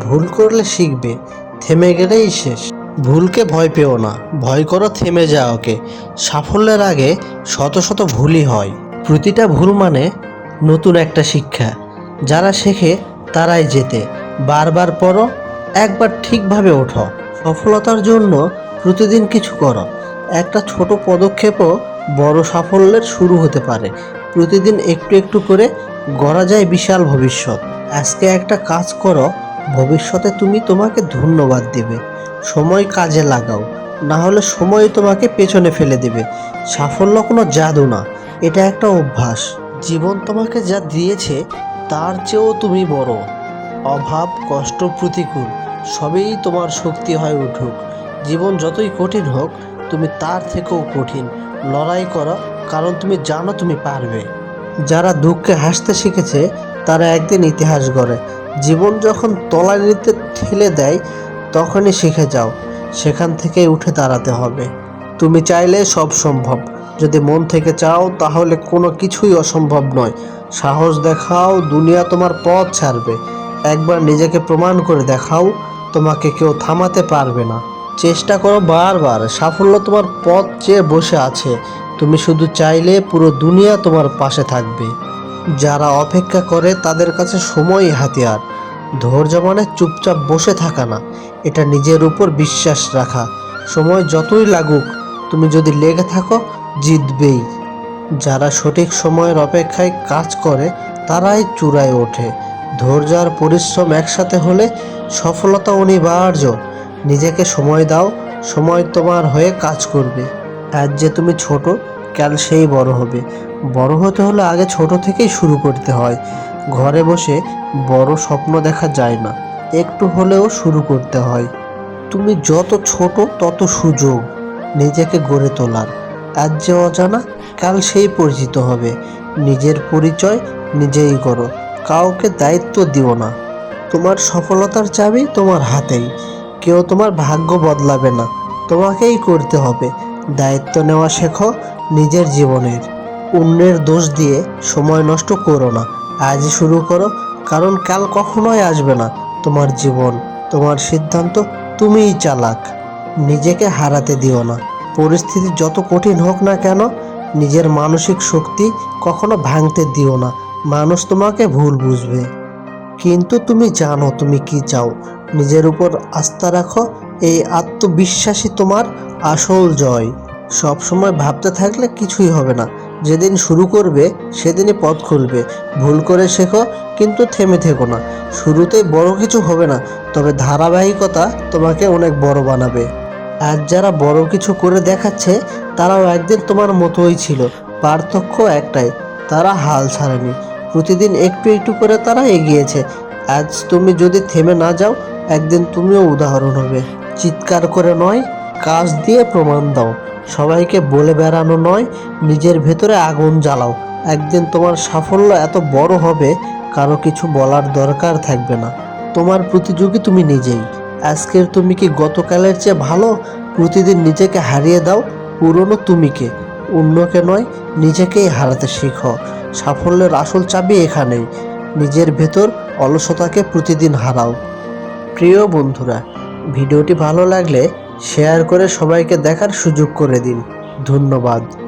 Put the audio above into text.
ভুল করলে শিখবে, থেমে গেলেই শেষ। ভুলকে ভয় পেও না, ভয় করো, থেমে যাওয়াকে সাফল্যের আগে শত শত ভুলই হয়। প্রতিটা ভুল মানে নতুন একটা শিক্ষা। যারা শেখে, তারাই যেতে বারবার পড়ো, একবার ঠিকভাবে ওঠো। সফলতার জন্য প্রতিদিন কিছু করো। একটা ছোট পদক্ষেপও বড় সাফল্যের শুরু হতে পারে। প্রতিদিন একটু একটু করে গড়া যায় বিশাল ভবিষ্যৎ। আজকে একটা কাজ করো ভবিষ্যতে তুমি তোমাকে ধন্যবাদ দেবে। সময় কাজে লাগাও। না হলে সময় তোমাকে পেছনে ফেলে দেবে। সাফল্য কোনো জাদু না। এটা একটা অভ্যাস। জীবন তোমাকে যা দিয়েছে, তার চেয়েও তুমি বড়। অভাব, কষ্ট প্রতিকূল, সবই তোমার শক্তি হয়ে উঠুক। জীবন যতই কঠিন হোক, তুমি তার থেকেও কঠিন। লড়াই করো, কারণ তুমি জানো তুমি পারবে। যারা দুঃখে হাসতে শিখেছে, তারা একদিন ইতিহাস গড়ে। জীবন যখন তলানিতে ঠেলে দেয়, তখনই শিখে যাও, সেখান থেকে উঠে দাঁড়াতে হবে। তুমি চাইলে সব সম্ভব। যদি মন থেকে চাও, তাহলে কোনো কিছুই অসম্ভব নয়। সাহস দেখাও, দুনিয়া তোমার পথ ছাড়বে। একবার নিজেকে প্রমাণ করে দেখাও, তোমাকে কেউ থামাতে পারবে না। চেষ্টা করো বারবার, সাফল্য তোমার পথ চেয়ে বসে আছে। তুমি শুধু চাইলে পুরো দুনিয়া তোমার পাশে থাকবে। যারা অপেক্ষা করে তাদের কাছে সময়ই হাতিয়ার। ধৈর্য মানে চুপচাপ বসে থাকা না, এটা নিজের উপর বিশ্বাস রাখা। সময় যতই লাগুক, তুমি যদি লেগে থাকো, জিতবেই। যারা সঠিক সময়ের অপেক্ষায় কাজ করে, তারাই চূড়ায় ওঠে। ধৈর্য আর পরিশ্রম একসাথে হলে সফলতা অনিবার্য। নিজেকে সময় দাও, সময় তোমার হয়ে কাজ করবে। আজ যে তুমি ছোট কাল সেই বড় হবে। বড় হতে হলে আগে ছোট থেকেই শুরু করতে হয়। ঘরে বসে বড় স্বপ্ন দেখা যায় না। একটু হলেও শুরু করতে হয়। তুমি যত ছোট তত সুযোগ নিজেকে গড়ে তোলার। আজ যে অজানা, কাল সেই পরিচিত হবে। নিজের পরিচয় নিজেই করো। কাউকে দায়িত্ব দিও না। তোমার সফলতার চাবি তোমার হাতেই। কেউ তোমার ভাগ্য বদলাবে না। তোমাকেই করতে হবে। দায়িত্ব নেওয়া শেখো। নিজের জীবনের। অন্যের দোষ দিয়ে সময় নষ্ট করো না। আজই শুরু করো, কারণ কাল কখনোই আসবে না। তোমার জীবন, তোমার সিদ্ধান্ত তুমিই চালাক। নিজেকে হারাতে দিও না। পরিস্থিতি যত কঠিন হোক না কেন, নিজের মানসিক শক্তি কখনো ভাঙতে দিও না। মানুষ তোমাকে ভুল বুঝবে। কিন্তু তুমি জানো তুমি কি চাও। নিজের উপর আস্থা রাখো, এই আত্মবিশ্বাসী তোমার আসল জয়। সব সময় ভাবতে থাকলে কিছুই হবে না। যেদিন শুরু করবে, সেদিনই পথ খুলবে। ভুল করে শেখো, কিন্তু থেমে থেকো না। শুরুতেই বড় কিছু হবে না, তবে ধারাবাহিকতা তোমাকে অনেক বড় বানাবে। আজ যারা বড় কিছু করে দেখাচ্ছে, তারাও একদিন তোমার মতোই ছিল। পার্থক্য একটাই, তারা হাল ছাড়েনি। প্রতিদিন একটু একটু করে তারা এগিয়েছে। আজ তুমি যদি থেমে না যাও, একদিন তুমিও উদাহরণ হবে। চিৎকার করে নয়, কাজ দিয়ে প্রমাণ দাও। সবাইকে বলে বেড়ানো নয়, নিজের ভেতরে আগুন জ্বালাও। একদিন তোমার সাফল্য এত বড় হবে, কারও কিছু বলার দরকার থাকবে না। তোমার প্রতিযোগী তুমি নিজেই। আজকের তুমি কি গতকালের চেয়ে ভালো? প্রতিদিন নিজেকে হারিয়ে দাও, পুরনো তুমিকে। অন্যকে নয়, নিজেকেই হারাতে শিখো। সাফল্যের আসল চাবি এখানেই। নিজের ভেতর অলসতাকে প্রতিদিন হারাও। প্রিয় বন্ধুরা, ভিডিওটি ভালো লাগলে শেয়ার করে সবাইকে দেখার সুযোগ করে দিন। ধন্যবাদ।